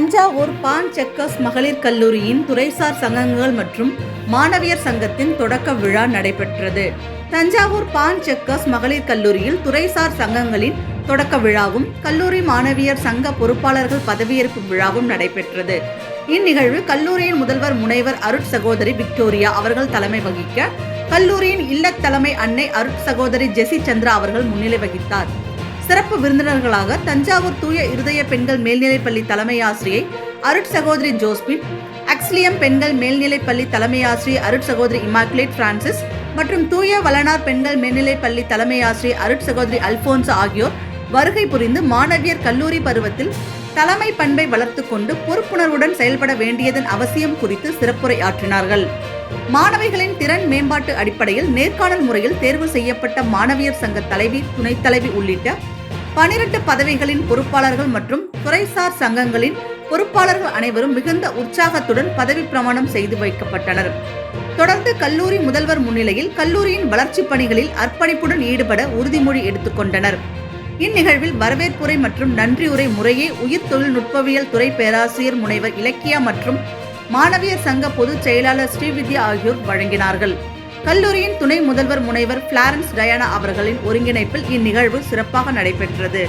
தஞ்சாவூர் பான் checkers மகளிர் கல்லூரியின் துறைசார் சங்கங்கள் மற்றும் மாணவியர் சங்கத்தின் தொடக்க விழா நடைபெற்றது. தஞ்சாவூர் பான் செக்கர்ஸ் மகளிர் கல்லூரியில் துறைசார் சங்கங்களின் தொடக்க விழாவும் கல்லூரி மாணவியர் சங்க பொறுப்பாளர்கள் பதவியேற்பு விழாவும் நடைபெற்றது. இந்நிகழ்வு கல்லூரியின் முதல்வர் முனைவர் அருட் சகோதரி விக்டோரியா அவர்கள் தலைமை வகிக்க கல்லூரியின் இல்லத் தலைமை அன்னை அருட் சகோதரி ஜெசி சந்திரா அவர்கள் முன்னிலை வகித்தார். சிறப்பு விருந்தினர்களாக தஞ்சாவூர் தூய இருதய பெண்கள் மேல்நிலைப்பள்ளி தலைமை ஆசிரியை அருட் சகோதரி ஜோஸ்பின் அக்ஸ்லியம் பெண்கள் மேல்நிலைப்பள்ளி தலைமை ஆசிரியை அருட் சகோதரி இமாக்குலேட் பிரான்சிஸ் மற்றும் தூய வளனார் பெண்கள் மேல்நிலைப்பள்ளி தலைமை ஆசிரியை அருட் சகோதரி அல்போன்ஸ் ஆகியோர் வருகை புரிந்து மாணவியர் கல்லூரி பருவத்தில் தலைமை பண்பை வளர்த்து கொண்டு பொறுப்புணர்வுடன் செயல்பட வேண்டியதன் அவசியம் குறித்து சிறப்புரை ஆற்றினார்கள். மாணவிகளின் திறன் மேம்பாட்டு அடிப்படையில் நேர்காணல் முறையில் தேர்வு செய்யப்பட்ட மாணவியர் சங்க தலைவி துணைத் தலைவி உள்ளிட்ட பனிரெண்டு பதவிகளின் பொறுப்பாளர்கள் மற்றும் துறைசார் சங்கங்களின் பொறுப்பாளர்கள் அனைவரும் மிகுந்த உற்சாகத்துடன் பதவி பிரமாணம் செய்து வைக்கப்பட்டனர். தொடர்ந்து கல்லூரி முதல்வர் முன்னிலையில் கல்லூரியின் வளர்ச்சிப் பணிகளில் அர்ப்பணிப்புடன் ஈடுபட உறுதிமொழி எடுத்துக்கொண்டனர் இந்நிகழ்வில் வரவேற்புரை மற்றும் நன்றியுரை முறையே உயிர் தொழில்நுட்பவியல் துறை பேராசிரியர் முனைவர் இலக்கியா மற்றும் மாணவியர் சங்க பொதுச் செயலாளர் ஸ்ரீவித்யா ஆகியோர் வழங்கினார்கள். கல்லூரியின் துணை முதல்வர் முனைவர் பிளாரன்ஸ் டயானா அவர்களின் ஒருங்கிணைப்பில் இந்நிகழ்வு சிறப்பாக நடைபெற்றது.